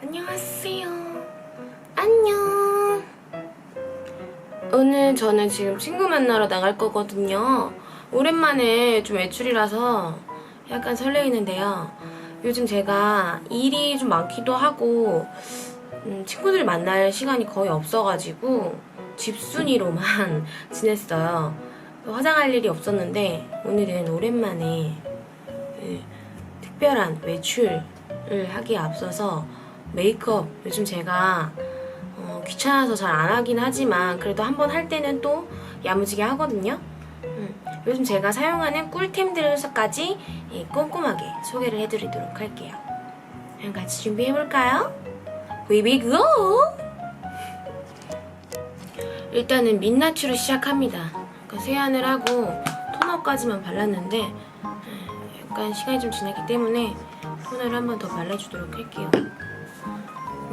안녕하세요. 안녕. 오늘 저는 지금 친구 만나러 나갈 거거든요. 오랜만에 좀 외출이라서 약간 설레이는데요. 요즘 제가 일이 좀 많기도 하고 음, 친구들 만날 시간이 거의 없어가지고 집순이로만 지냈어요. 화장할 일이 없었는데 오늘은 오랜만에 그 특별한 외출을 하기에 앞서서 메이크업 요즘 제가 어, 귀찮아서 잘 안 하긴 하지만 그래도 한번 할 때는 또 야무지게 하거든요. 음, 요즘 제가 사용하는 꿀템들까지 예, 꼼꼼하게 소개를 해드리도록 할게요. 그럼 같이 준비해볼까요? We be go! 일단은 민낯으로 시작합니다. 세안을 하고 토너까지만 발랐는데 예, 약간 시간이 좀 지났기 때문에 토너를 한 번 더 발라주도록 할게요.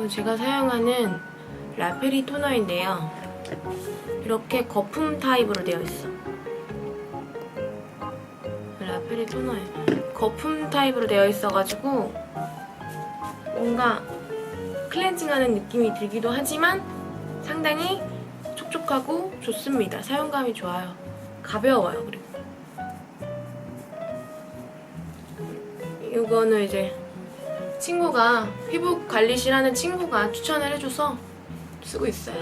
제가 사용하는 라페리 토너인데요. 이렇게 거품 타입으로 되어 있어. 라페리 토너에 거품 타입으로 되어 있어가지고 뭔가 클렌징하는 느낌이 들기도 하지만 상당히 촉촉하고 좋습니다. 사용감이 좋아요. 가벼워요. 그리고 이거는 이제 친구가 피부 관리실 하는 친구가 추천을 해줘서 쓰고 있어요.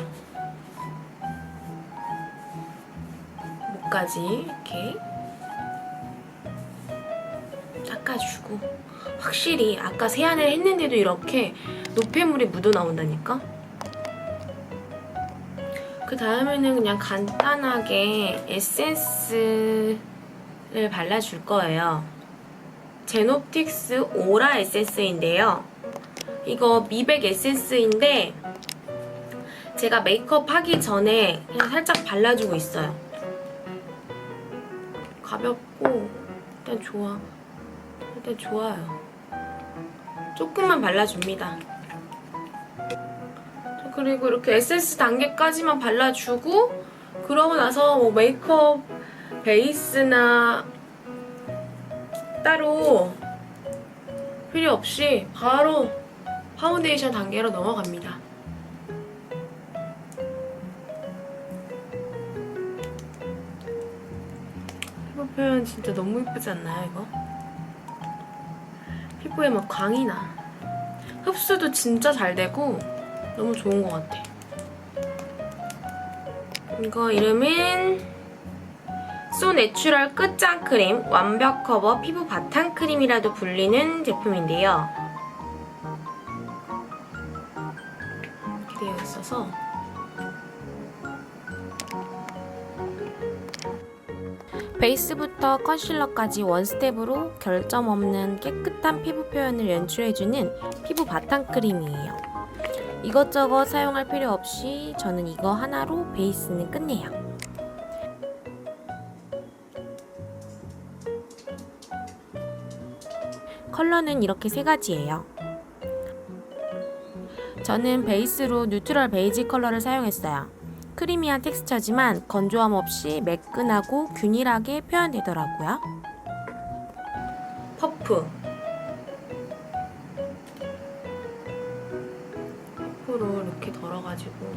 목까지 이렇게 닦아주고 확실히 아까 세안을 했는데도 이렇게 노폐물이 묻어 나온다니까? 그 다음에는 그냥 간단하게 에센스를 발라줄 거예요. 제노틱스 오라 에센스인데요. 이거 미백 에센스인데 제가 메이크업 하기 전에 그냥 살짝 발라주고 있어요. 가볍고 일단 좋아. 일단 좋아요. 조금만 발라줍니다. 자, 그리고 이렇게 에센스 단계까지만 발라주고 그러고 나서 뭐 메이크업 베이스나 따로 필요 없이 바로 파운데이션 단계로 넘어갑니다. 피부 표현 진짜 너무 예쁘지 않나요, 이거? 피부에 막 광이 나. 흡수도 진짜 잘 되고 너무 좋은 것 같아. 이거 이름은 소 내추럴 끝장 크림 완벽 커버 피부 바탕 크림이라도 불리는 제품인데요. 이렇게 되어 있어서 베이스부터 컨실러까지 원스텝으로 결점 없는 깨끗한 피부 표현을 연출해주는 피부 바탕 크림이에요. 이것저것 사용할 필요 없이 저는 이거 하나로 베이스는 끝내요. 컬러는 이렇게 세 가지예요. 저는 베이스로 뉴트럴 베이지 컬러를 사용했어요. 크리미한 텍스처지만 건조함 없이 매끈하고 균일하게 표현되더라고요. 퍼프 퍼프로 이렇게 덜어가지고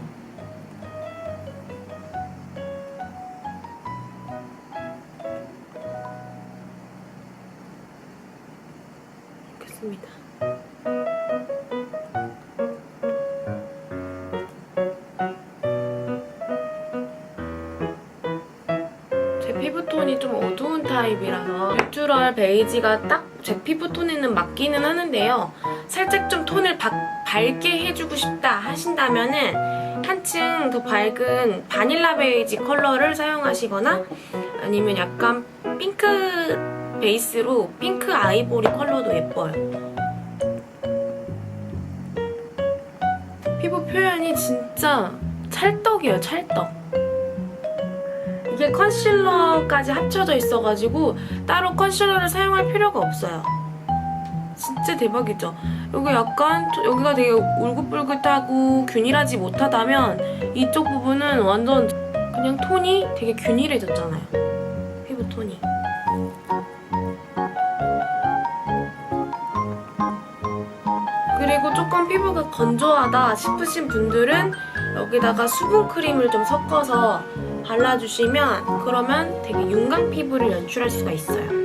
톤이 좀 어두운 타입이라서 뉴트럴 베이지가 딱 제 피부 톤에는 맞기는 하는데요. 살짝 좀 톤을 바, 밝게 해주고 싶다 하신다면은 한층 더 밝은 바닐라 베이지 컬러를 사용하시거나 아니면 약간 핑크 베이스로 핑크 아이보리 컬러도 예뻐요. 피부 표현이 진짜 찰떡이에요, 찰떡. 이게 컨실러까지 합쳐져 있어가지고 따로 컨실러를 사용할 필요가 없어요. 진짜 대박이죠. 여기 약간 여기가 되게 울긋불긋하고 균일하지 못하다면 이쪽 부분은 완전 그냥 톤이 되게 균일해졌잖아요. 피부 톤이. 그리고 조금 피부가 건조하다 싶으신 분들은 여기다가 수분 크림을 좀 섞어서 발라주시면 그러면 되게 윤광 피부를 연출할 수가 있어요.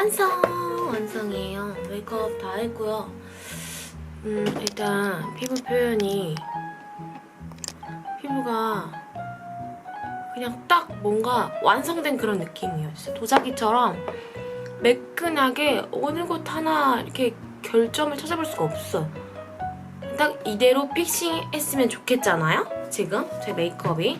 완성! 완성이에요. 메이크업 다 했고요. 음, 일단 피부 표현이 피부가 그냥 딱 뭔가 완성된 그런 느낌이에요. 진짜 도자기처럼 매끈하게 어느 곳 하나 이렇게 결점을 찾아볼 수가 없어. 딱 이대로 픽싱했으면 좋겠잖아요? 지금 제 메이크업이.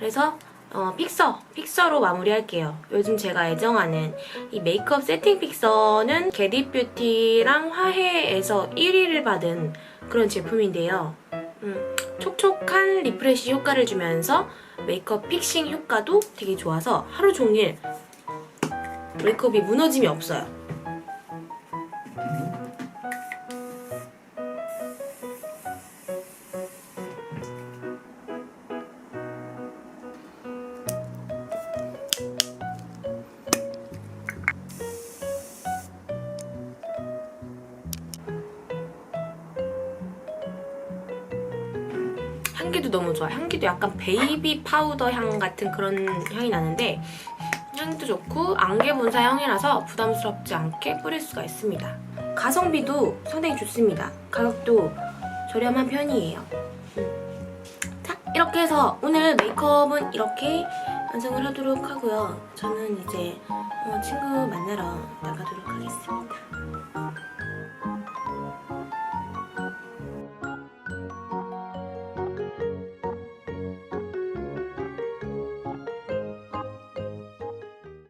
그래서 어, 픽서, 픽서로 마무리할게요. 요즘 제가 애정하는 이 메이크업 세팅 픽서는 게디뷰티랑 화해에서 1위를 받은 그런 제품인데요. 음, 촉촉한 리프레시 효과를 주면서 메이크업 픽싱 효과도 되게 좋아서 하루 종일 메이크업이 무너짐이 없어요. 너무 좋아. 향기도 약간 베이비 파우더 향 같은 그런 향이 나는데 향도 좋고 안개 분사 향이라서 부담스럽지 않게 뿌릴 수가 있습니다. 가성비도 상당히 좋습니다. 가격도 저렴한 편이에요. 음. 자, 이렇게 해서 오늘 메이크업은 이렇게 완성을 하도록 하고요. 저는 이제 어, 친구 만나러 나가도록 하겠습니다.